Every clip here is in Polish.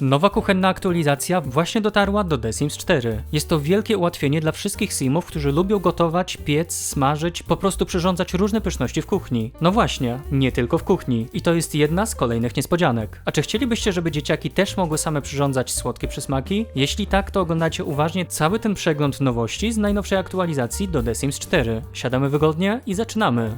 Nowa kuchenna aktualizacja właśnie dotarła do The Sims 4. Jest to wielkie ułatwienie dla wszystkich simów, którzy lubią gotować, piec, smażyć, po prostu przyrządzać różne pyszności w kuchni. No właśnie, nie tylko w kuchni. I to jest jedna z kolejnych niespodzianek. A czy chcielibyście, żeby dzieciaki też mogły same przyrządzać słodkie przysmaki? Jeśli tak, to oglądacie uważnie cały ten przegląd nowości z najnowszej aktualizacji do The Sims 4. Siadamy wygodnie i zaczynamy.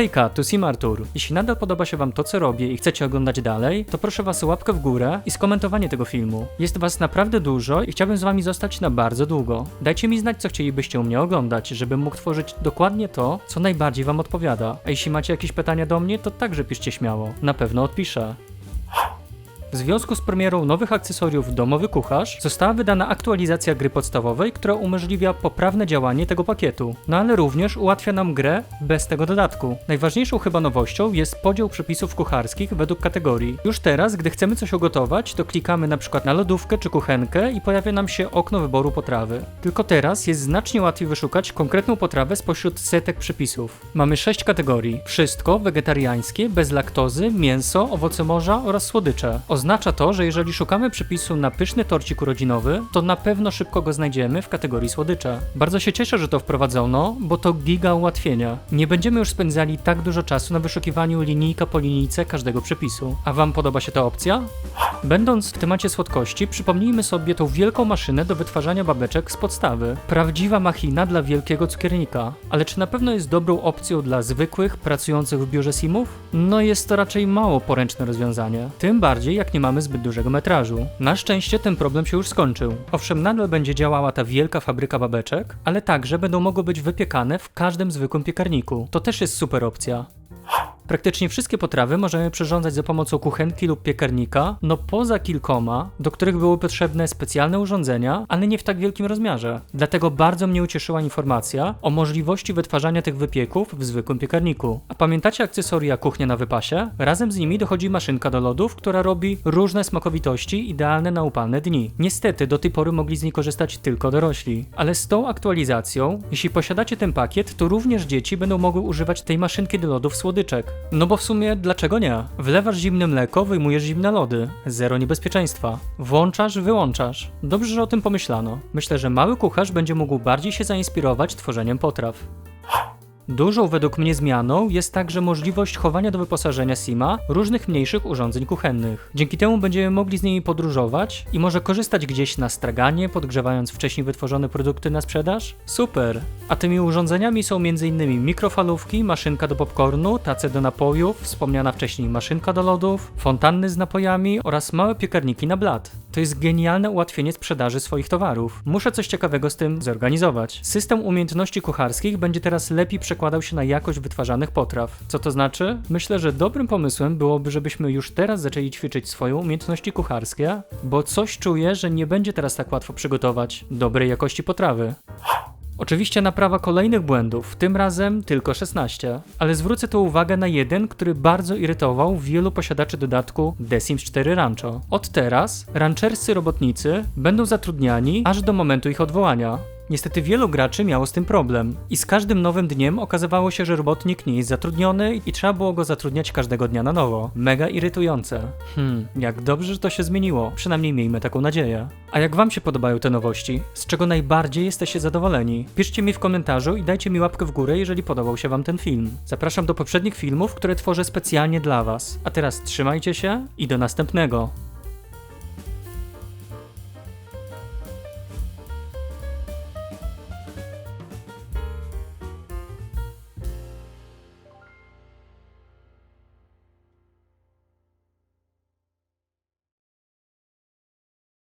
Hejka, tu Sim Artur. Jeśli nadal podoba się wam to, co robię i chcecie oglądać dalej, to proszę was o łapkę w górę i skomentowanie tego filmu. Jest was naprawdę dużo i chciałbym z wami zostać na bardzo długo. Dajcie mi znać, co chcielibyście u mnie oglądać, żebym mógł tworzyć dokładnie to, co najbardziej wam odpowiada. A jeśli macie jakieś pytania do mnie, to także piszcie śmiało. Na pewno odpiszę. W związku z premierą nowych akcesoriów Domowy Kucharz została wydana aktualizacja gry podstawowej, która umożliwia poprawne działanie tego pakietu, no ale również ułatwia nam grę bez tego dodatku. Najważniejszą chyba nowością jest podział przepisów kucharskich według kategorii. Już teraz, gdy chcemy coś ugotować, to klikamy na przykład na lodówkę czy kuchenkę i pojawia nam się okno wyboru potrawy. Tylko teraz jest znacznie łatwiej wyszukać konkretną potrawę spośród setek przepisów. Mamy sześć kategorii. Wszystko wegetariańskie, bez laktozy, mięso, owoce morza oraz słodycze. Oznacza to, że jeżeli szukamy przepisu na pyszny torcik urodzinowy, to na pewno szybko go znajdziemy w kategorii słodycze. Bardzo się cieszę, że to wprowadzono, bo to giga ułatwienia. Nie będziemy już spędzali tak dużo czasu na wyszukiwaniu linijka po linijce każdego przepisu. A wam podoba się ta opcja? Będąc w temacie słodkości, przypomnijmy sobie tą wielką maszynę do wytwarzania babeczek z podstawy. Prawdziwa machina dla wielkiego cukiernika. Ale czy na pewno jest dobrą opcją dla zwykłych, pracujących w biurze simów? No jest to raczej mało poręczne rozwiązanie. Tym bardziej jak nie mamy zbyt dużego metrażu. Na szczęście ten problem się już skończył. Owszem, nadal będzie działała ta wielka fabryka babeczek, ale także będą mogły być wypiekane w każdym zwykłym piekarniku. To też jest super opcja. Praktycznie wszystkie potrawy możemy przyrządzać za pomocą kuchenki lub piekarnika, no poza kilkoma, do których były potrzebne specjalne urządzenia, ale nie w tak wielkim rozmiarze. Dlatego bardzo mnie ucieszyła informacja o możliwości wytwarzania tych wypieków w zwykłym piekarniku. A pamiętacie akcesoria kuchnia na wypasie? Razem z nimi dochodzi maszynka do lodów, która robi różne smakowitości idealne na upalne dni. Niestety do tej pory mogli z niej korzystać tylko dorośli. Ale z tą aktualizacją, jeśli posiadacie ten pakiet, to również dzieci będą mogły używać tej maszynki do lodów słodyczek. No bo w sumie dlaczego nie? Wlewasz zimne mleko, wyjmujesz zimne lody. Zero niebezpieczeństwa. Włączasz, wyłączasz. Dobrze, że o tym pomyślano. Myślę, że mały kucharz będzie mógł bardziej się zainspirować tworzeniem potraw. Dużą według mnie zmianą jest także możliwość chowania do wyposażenia Sima różnych mniejszych urządzeń kuchennych. Dzięki temu będziemy mogli z nimi podróżować i może korzystać gdzieś na straganie, podgrzewając wcześniej wytworzone produkty na sprzedaż? Super! A tymi urządzeniami są m.in. mikrofalówki, maszynka do popcornu, tace do napojów, wspomniana wcześniej maszynka do lodów, fontanny z napojami oraz małe piekarniki na blat. To jest genialne ułatwienie sprzedaży swoich towarów. Muszę coś ciekawego z tym zorganizować. System umiejętności kucharskich będzie teraz lepiej przekładał się na jakość wytwarzanych potraw. Co to znaczy? Myślę, że dobrym pomysłem byłoby, żebyśmy już teraz zaczęli ćwiczyć swoje umiejętności kucharskie, bo coś czuję, że nie będzie teraz tak łatwo przygotować dobrej jakości potrawy. Oczywiście naprawa kolejnych błędów, tym razem tylko 16, ale zwrócę tu uwagę na jeden, który bardzo irytował wielu posiadaczy dodatku The Sims 4 Rancho. Od teraz rancherscy robotnicy będą zatrudniani aż do momentu ich odwołania. Niestety wielu graczy miało z tym problem i z każdym nowym dniem okazywało się, że robotnik nie jest zatrudniony i trzeba było go zatrudniać każdego dnia na nowo. Mega irytujące. Hmm, jak dobrze, że to się zmieniło. Przynajmniej miejmy taką nadzieję. A jak wam się podobają te nowości? Z czego najbardziej jesteście zadowoleni? Piszcie mi w komentarzu i dajcie mi łapkę w górę, jeżeli podobał się wam ten film. Zapraszam do poprzednich filmów, które tworzę specjalnie dla was. A teraz trzymajcie się i do następnego.